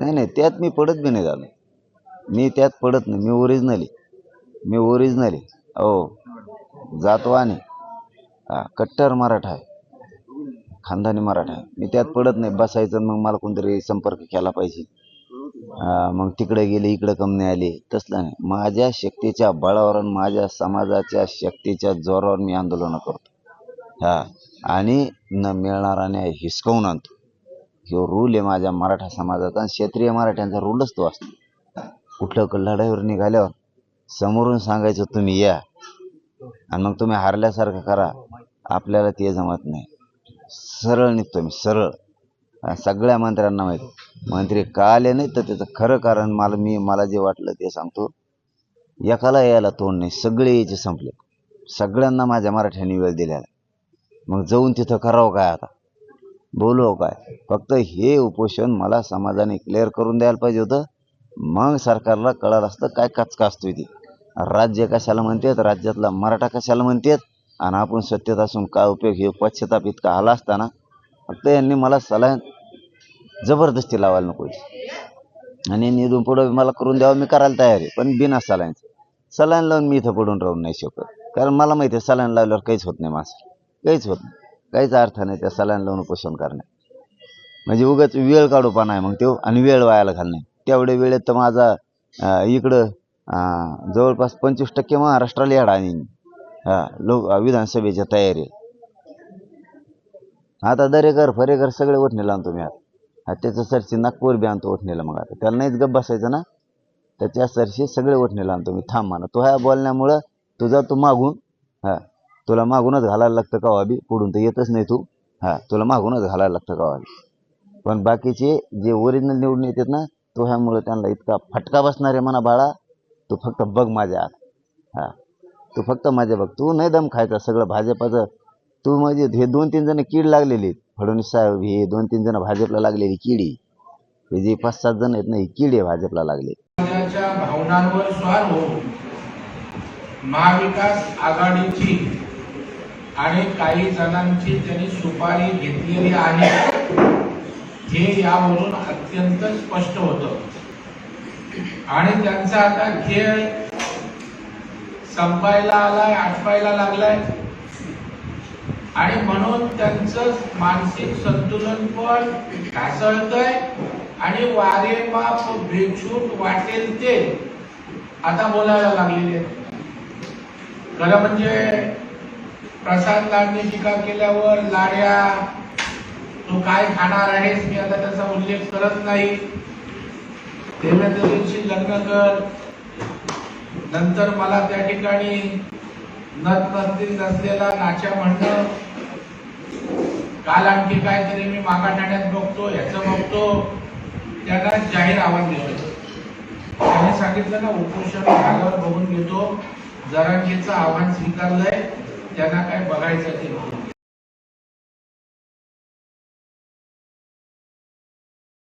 नाही नाही त्यात मी पडत बी नाही झालो. मी त्यात पडत नाही. मी ओरिजिनली मी ओरिजिनली हो. जातो आणि हा कट्टर मराठा आहे. खानदानी मराठा आहे. मी त्यात पडत नाही. बसायचं मग मला कोणतरी संपर्क केला पाहिजे. मग तिकडे गेले इकडे कम नाही आले. तसलं नाही. माझ्या शक्तीच्या बळावर माझ्या समाजाच्या शक्तीच्या जोरावर मी आंदोलन करतो. हा आणि न मिळणारा न्याय हिसकावून आणतो. ह्यो रूल आहे माझ्या मराठा समाजाचा आणि क्षेत्रीय मराठ्यांचा रूलच तो असतो. कुठलं लढाईवर निघाल्यावर समोरून सांगायचं तुम्ही या. आणि मग तुम्ही हारल्यासारखं करा. आपल्याला ते जमत नाही. सरळ निघतो मी सरळ. आणि सगळ्या मंत्र्यांना माहिती मंत्री का आले नाही तर त्याचं खरं कारण मला मी मला जे वाटलं ते सांगतो. एकाला यायला तोंड नाही. सगळे यायचे संपले. सगळ्यांना माझ्या मराठ्यांनी वेळ दिलेला मग जाऊन तिथं करावं काय आता? बोलू काय? फक्त हे उपोषण मला समाजाने क्लिअर करून द्यायला पाहिजे होतं. मग सरकारला कळलं असतं काय कचका असतोय ती. राज्य कशाला म्हणतात? राज्यातला मराठा कशाला म्हणतात? आणि आपण सत्यत असून काय उपयोग? हे पश्चाताप इतका आला असताना फक्त यांनी मला सलाह जबरदस्ती लावायला नको आणि निधून पुढं मला करून द्यावं मी करायला तयार आहे. पण बिना सलाईनचं सलाईन लावून मी इथं पडून राहू नाही शकत. कारण मला माहिती आहे सलाईन लावल्यावर काहीच होत नाही माझं काहीच होत नाही. काहीच अर्थ नाही त्या सलाईन लावून उपोषण करण्यात म्हणजे उगाच वेळ काढूपणा आहे मग तो आणि वेळ वायाला घालणे. तेवढ्या वेळेत तर माझा इकडं जवळपास पंचवीस टक्के महाराष्ट्राला येडा आणि लोक विधानसभेच्या तयारी. आता दरेकर फरेकर सगळे ओठणीला आणतो मी आता. त्याच्या सरशी नागपूर बी आणतो ओठणीला मग आता. त्याला नाहीच गप बसायचं ना. त्याच्या सरशी सगळे ओठणीला आणतो मी थांब म्हणा. तो ह्या बोलण्यामुळं तुझा तू मागून हां तुला मागूनच घालायला लागतं का बी पुढून तर येतच नाही तू. हा तुला मागूनच घालायला लागतं का बी पण बाकीचे जे ओरिजिनल निवडून येतात ना तो ह्यामुळं त्यांना इतका फटका बसणार आहे म्हणा बाळा. तू फक्त बघ माझ्या आत. हा तू फक्त माझ्या बघ. तू नाही दम खायचा सगळं भाजपाचं. तू म्हणजे हे दोन तीन जण कीड लागलेली फडणवीस साहेब हे दोन तीन जण भाजपला लागलेली किडी हे जे पाच सात जण आहेत ना ही किड आहे भाजपला लागले भावनांवर स्वार होऊन महाविकास आघाडीची आणि काही जणांची त्यांनी सुपारी घेतलेली आहे. हे यावरून अत्यंत स्पष्ट होत. आणि त्यांचा आता खेळ संपायला आलाय आटपायला लागलाय. आणि म्हणून त्यांचं मानसिक संतुलन पण ढासळतय आणि वारे माप बेछूट वाटेल ते आता बोलायला लागलेले खरं म्हणजे प्रशांत लाडने टीका केल्यावर लाड्या तू काय खाणार आहेस? मी आता त्याचा उल्लेख करत नाही. देवेंद्रजींशी लग्न कर. नंतर मला त्या ठिकाणी नत नसतील नसलेला नाच्या म्हणणं काल आणखी काहीतरी मी माका ठाण्यात बघतो याच बघतो. त्यांना जाहीर आव्हान दिलं त्यांनी सांगितलं ना उपोषण झाल्यावर बघून घेतो. जरांगीचं आव्हान स्वीकारलंय. त्यांना काय बघायचं ते